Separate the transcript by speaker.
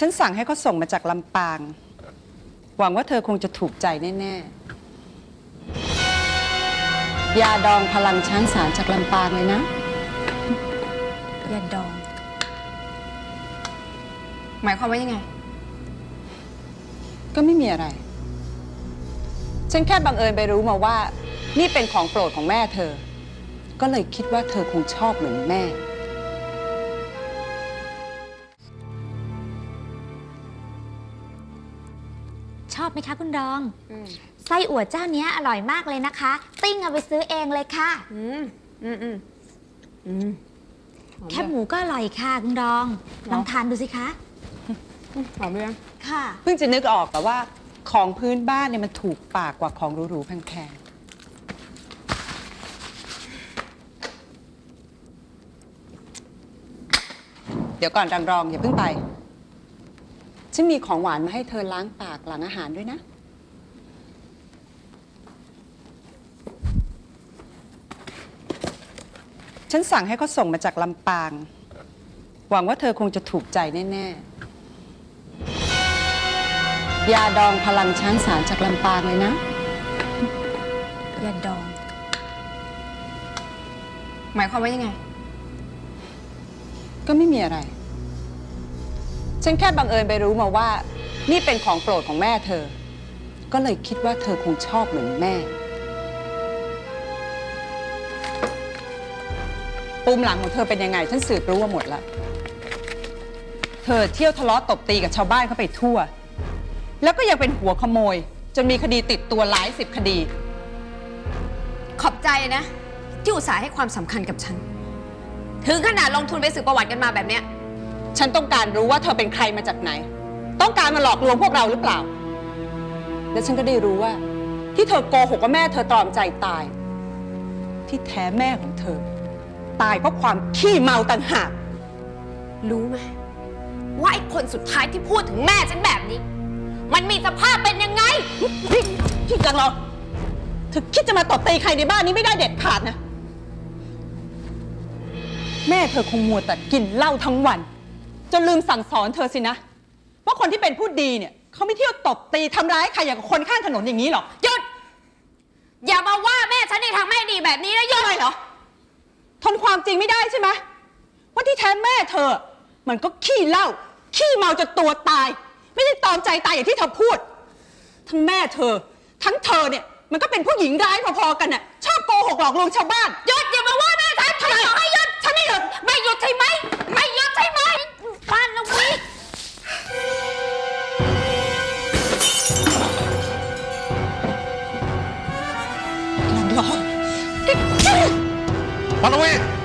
Speaker 1: ฉันสั่งให้เขาส่งมาจากลำปาง หวังว่าเธอคงจะถูกใจแน่ๆ ยาดองพลังช้างสารจากลำปางเลยนะ
Speaker 2: ยาดอง หมายความว่ายังไง
Speaker 1: ก็ไม่มีอะไร ฉันแค่บังเอิญไปรู้มาว่า นี่เป็นของโปรดของแม่เธอ ก็เลยคิดว่าเธอคงชอบเหมือนแม่
Speaker 3: ชอบไหมคะคุณดองไส้อั่วเจ้าเนี้ยอร่อยมากเลยนะคะ ติ้งเอาไปซื้อเองเลยค่ะ
Speaker 2: อืมอืมอืมอืม
Speaker 3: แคบหมูก็อร่อยค่ะคุณดอง ลองทานดูสิคะ
Speaker 2: หอมเลยง
Speaker 3: ค่ะ
Speaker 1: เพิ่งจะนึกออกแต่ว่าของพื้นบ้านเนี่ยมันถูกปากกว่าของหรูๆแพงๆเดี๋ยวก่อนรังรองอย่าเพิ่งไป ฉันมีของหวานมาให้เธอล้างปากหลังอาหารด้วยนะ ฉันสั่งให้เขาส่งมาจากลำปาง หวังว่าเธอคงจะถูกใจแน่ๆ ยาดองพลังช้างสารจากลำปางเลยนะ
Speaker 2: ยาดอง หมายความว่ายังไง
Speaker 1: ก็ไม่มีอะไร ฉันแค่บังเอิญไปรู้มาว่า นี่เป็นของโปรดของแม่เธอ ก็เลยคิดว่าเธอคงชอบเหมือนแม่ ปุ่มหลังของเธอเป็นยังไง ฉันสืบรู้ว่าหมดแล้วเธอเที่ยวทะเลาะตบตีกับชาวบ้านเข้าไปทั่ว แล้วก็ยังเป็นหัวขโมย จนมีคดีติดตัวหลายสิบคดี
Speaker 2: ขอบใจนะ ที่อุตส่าห์ให้ความสำคัญกับฉัน ถึงขนาดลงทุนไปสืบประวัติกันมาแบบเนี้ย
Speaker 1: ฉันต้องการรู้ว่าเธอเป็นใครมาจากไหน ต้องการมาหลอกลวงพวกเราหรือเปล่า และฉันก็ได้รู้ว่า ที่เธอโกหกว่าแม่เธอตรอมใจตาย ที่แท้แม่ของเธอ ตายเพราะความขี้เมาต่างหาก
Speaker 2: รู้ไหมว่าไอ้คนสุดท้ายที่พูดถึงแม่ฉันแบบนี้ มันมีสภาพเป็นยังไง
Speaker 1: พี่พี่กังเราเธอคิดจะมาตบตีใครในบ้านนี้ไม่ได้เด็ดขาดนะ แม่เธอคงมัวแต่กินเหล้าทั้งวัน จนลืมสั่งสอนเธอสินะ ว่าคนที่เป็นผู้ดีเนี่ยเขาไม่เที่ยวตบตีทำร้ายใครอย่างกับคนข้างถนนอย่างนี้หรอก
Speaker 2: หยุด อย่ามาว่าแม่ฉันในทางไม่ดีแบบนี้นะหยุด
Speaker 1: อะไรเหรอ ทนความจริงไม่ได้ใช่ไหมว่าที่แท้แม่เธอ มันก็ขี้เหล้าขี้เมาจนตัวตาย ไม่ได้ตอมใจตายอย่างที่เธอพูด ทั้งแม่เธอ ทั้งเธอเนี่ยมันก็เป็นผู้หญิงร้ายพอๆกันน่ะชอบโกหกหลอกลวงชาวบ้าน
Speaker 2: หยุด
Speaker 1: รอ
Speaker 4: ปานวี